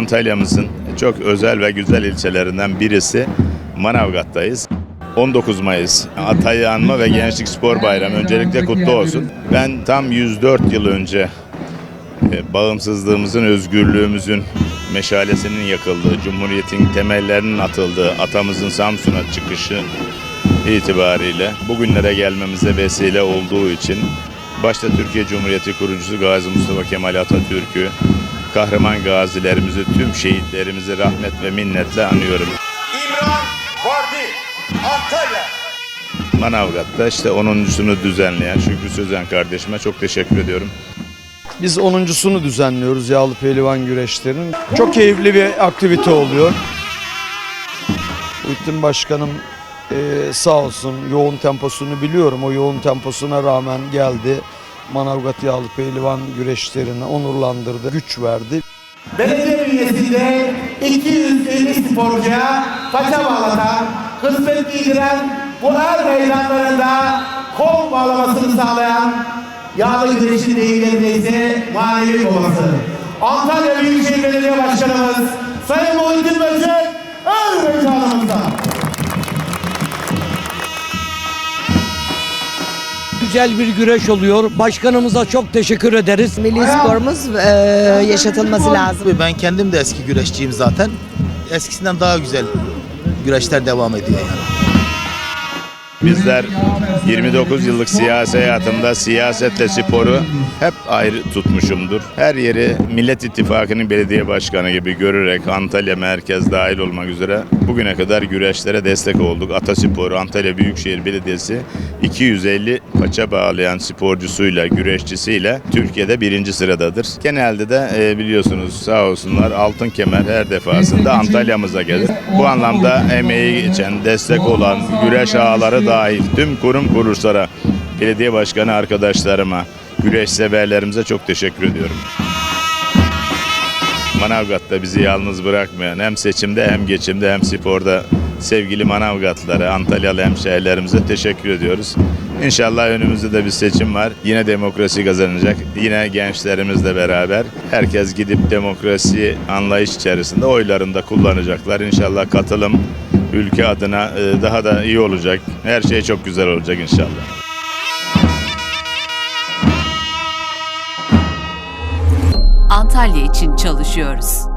Antalya'mızın çok özel ve güzel ilçelerinden birisi Manavgat'tayız. 19 Mayıs Atay'ı Anma ve Gençlik Spor Bayramı öncelikle kutlu olsun. Ben tam 104 yıl önce e, bağımsızlığımızın, özgürlüğümüzün meşalesinin yakıldığı, Cumhuriyet'in temellerinin atıldığı, atamızın Samsun'a çıkışı itibariyle bugünlere gelmemize vesile olduğu için başta Türkiye Cumhuriyeti kurucusu Gazi Mustafa Kemal Atatürk'ü, kahraman gazilerimizi, tüm şehitlerimizi rahmet ve minnetle anıyorum. İmran Vardi, Antalya. Manavgat'ta işte 10.sunu düzenleyen Şükrü Sözen kardeşime çok teşekkür ediyorum. Biz 10.sunu düzenliyoruz yağlı pehlivan güreşlerinin. Çok keyifli bir aktivite oluyor. Muhittin Başkanım eee, sağ olsun yoğun temposunu biliyorum. O yoğun temposuna rağmen geldi. Manavgat yağlı pehlivan güreşlerini onurlandırdı, güç verdi. Belediye bünyesinde 250 sporcuya paça bağlatan, kısmet giydiren, bu er meydanlarında kol bağlamasını sağlayan yağlı güreşin deyimlerinde ise manevi babası. Antalya Büyükşehir Belediye Başkanımız Sayın Muhittin Böcek er meydanımızda. Güzel bir güreş oluyor. Başkanımıza çok teşekkür ederiz. Milli sporumuz e, yaşatılması lazım. Ben kendim de eski güreşçiyim zaten. Eskisinden daha güzel güreşler devam ediyor yani. Bizler 29 yıllık siyasi hayatımda siyasetle sporu hep ayrı tutmuşumdur. Her yeri Millet İttifakı'nın belediye başkanı gibi görerek Antalya merkez dahil olmak üzere bugüne kadar güreşlere destek olduk. Atasporu Antalya Büyükşehir Belediyesi 250 paça bağlayan sporcusuyla, güreşçisiyle Türkiye'de birinci sıradadır. Genelde de e, biliyorsunuz sağ olsunlar altın kemer her defasında Antalya'mıza gelir. Bu anlamda emeği geçen, destek olan güreş ağaları dahil tüm kurum kuruluşlara, belediye başkanı arkadaşlarıma, güreş severlerimize çok teşekkür ediyorum. Manavgat'ta bizi yalnız bırakmayan hem seçimde hem geçimde hem sporda sevgili Manavgatlılara, Antalyalı hemşehrilerimize teşekkür ediyoruz. İnşallah önümüzde de bir seçim var. Yine demokrasi kazanacak. Yine gençlerimizle beraber herkes gidip demokrasi anlayış içerisinde oylarını da kullanacaklar. İnşallah katılım ülke adına e, daha da iyi olacak. Her şey çok güzel olacak inşallah. Antalya için çalışıyoruz.